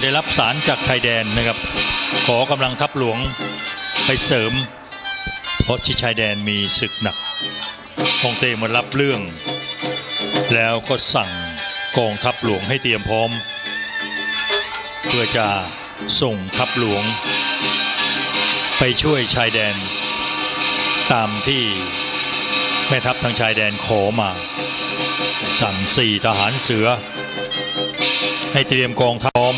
ได้รับสารจากชายแดนนะครับ ขอกำลังทัพหลวงไปเสริม เพราะที่ชายแดนมีศึกหนักฮองเต้มารับเรื่อง แล้วก็สั่งกองทัพหลวงให้เตรียมพร้อม เพื่อจะส่งทัพหลวง ไปช่วยชายแดน ตามที่แม่ทัพทางชายแดนขอมา สั่งสี่ทหารเสือ ให้เตรียมกองทัพพร้อม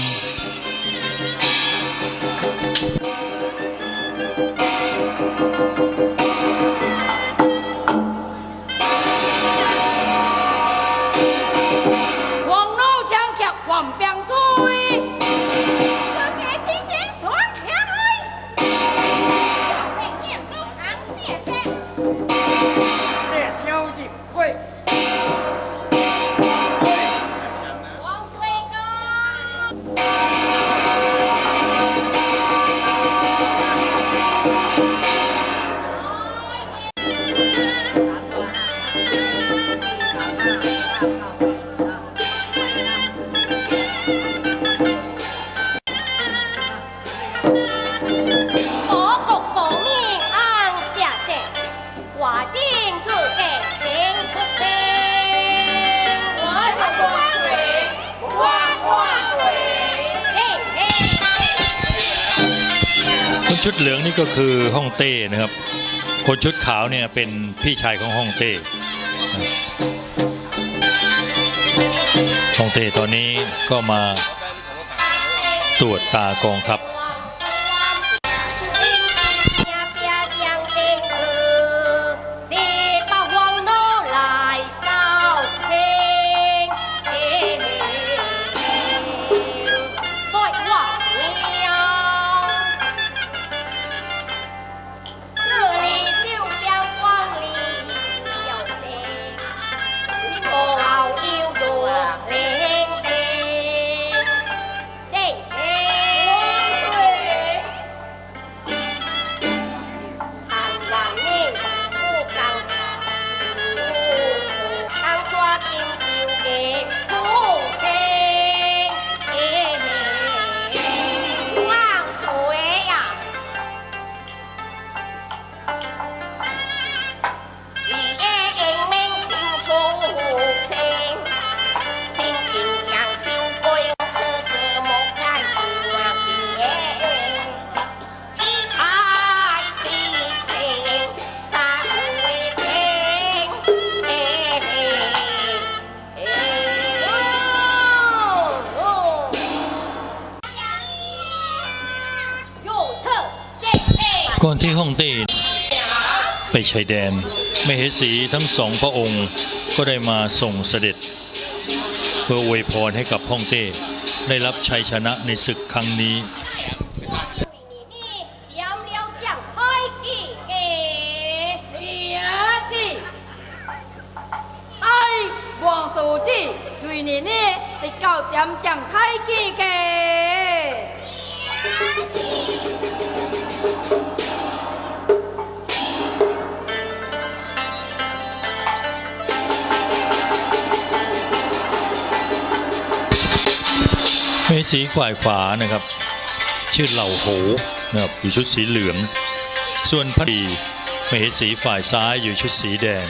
ชุดเหลืองนี่ก็คือฮ่องเต้นะครับ คนชุดขาวเนี่ยเป็นพี่ชายของฮ่องเต้ฮ่องเต้ตอนนี้ก็มาตรวจตากองทัพ ก่อนที่ฮ่องเต้ไปชายแดนมเหสีทั้งสองพระองค์ก็ได้มาส่งเสด็จ เพื่ออวยพรให้กับฮ่องเต้ได้รับชัยชนะในศึกครั้งนี้ 你你讲了讲开几个列子，哎，王书记，对你呢，你九点讲开机嘅。 สีฝ่ายขวานะครับ ชื่อเหล่าโหนะครับอยู่ชุดสีเหลือง ส่วนพอดีเมสีฝ่ายซ้ายอยู่ชุดสีแดง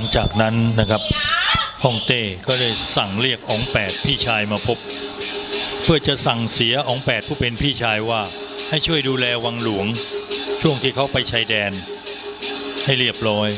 ลังจากนั้นนะครับฮ่องเต้ก็เลยสั่งเรียกองแปดพี่ชายมาพบ เพื่อจะสั่งเสียองแปดผู้เป็นพี่ชายว่าให้ช่วยดูแลวังหลวง ช่วงที่เขาไปชายแดน ให้เรียบร้อย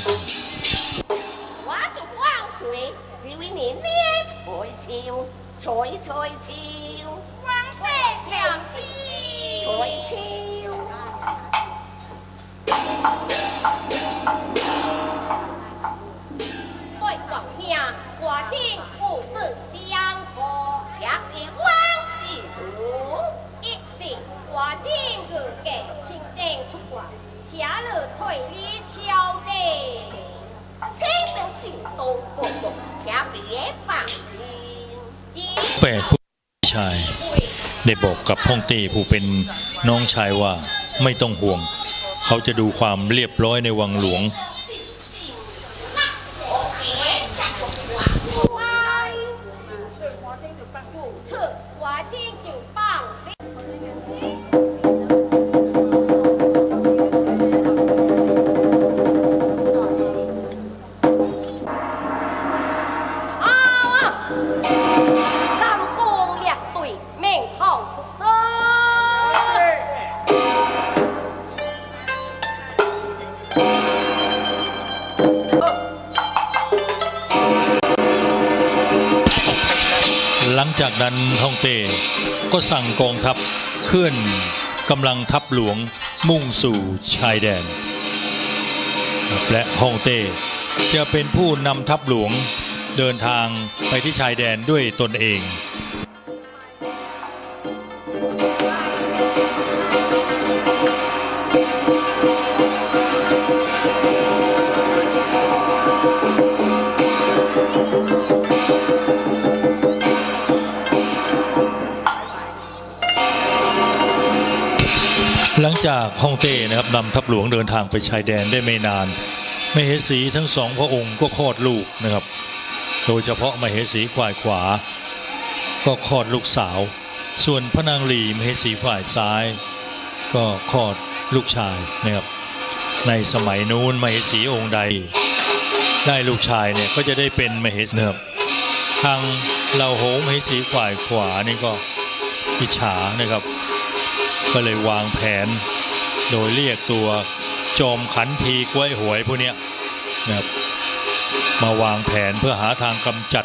我今日给亲政出关，下日退离朝政。请到请东伯伯，请别放心。 แปดผู้ชายได้บอกกับฮ่องเต้ผู้เป็นน้องชายว่าไม่ต้องห่วง เขาจะดูความเรียบร้อยในวังหลวง สั่งกองทัพเคลื่อนกำลังทัพหลวงมุ่งสู่ชายแดน และฮ่องเต้จะเป็นผู้นำทัพหลวงเดินทางไปที่ชายแดนด้วยตนเอง หลังจากฮ่องเต้นะครับนำทัพหลวงเดินทางไปชายแดนได้ไม่นานมเหสีทั้งสองพระองค์ก็คลอดลูกนะครับ โดยเฉพาะมเหสีฝ่ายขวา ก็คลอดลูกสาว ส่วนพระนางหลีมเหสีฝ่ายซ้าย ก็คลอดลูกชายนะครับ ในสมัยนู้นมเหสีองค์ใด ได้ลูกชายเนี่ยก็จะได้เป็นมเหสีนะครับทางเหล่าโหมเหสีฝ่ายขวานี่ก็อิจฉานะครับ ก็เลยวางแผน โดยเรียกตัวจอมขันทีกล้วยหวยพวกเนี้ยนะบมาวางแผนเพื่อหาทางกำจัด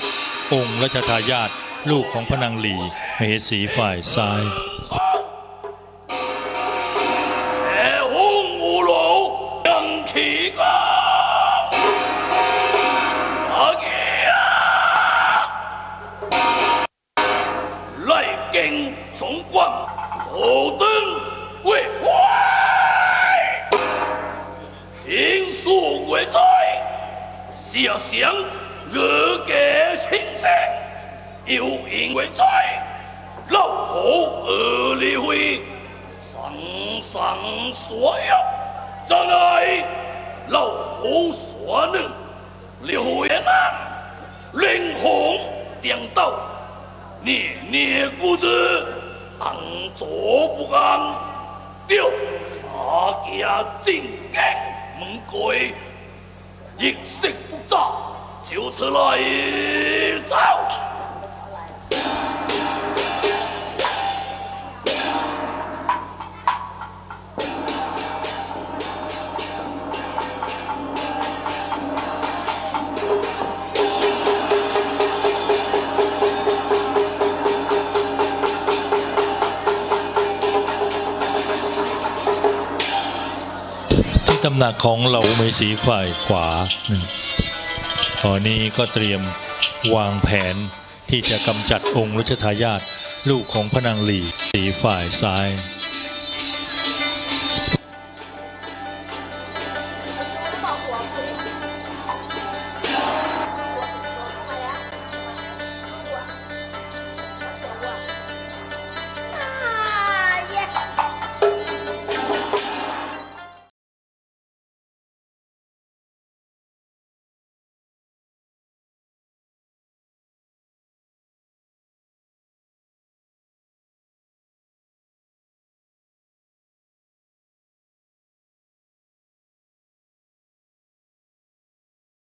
องค์ราชทายาทลูกของพนังหลีมเหสีฝ่ายซ้ายไล่เก่งสงกว่าง 斗灯为快，平素为灾，下乡日给清正，又因为灾，老虎而立会，生上所有，将来老虎所能，刘元朗令红点到，念念不知。昂坐不安，丢杀家进京门规，一色不杂，就此来走。 ตำหนักของเหล่าเมสีฝ่ายขวานะครับตอนนี้ก็เตรียมวางแผนที่จะกำจัดองค์รัชทายาทลูกของพระนางหลีสีฝ่ายซ้าย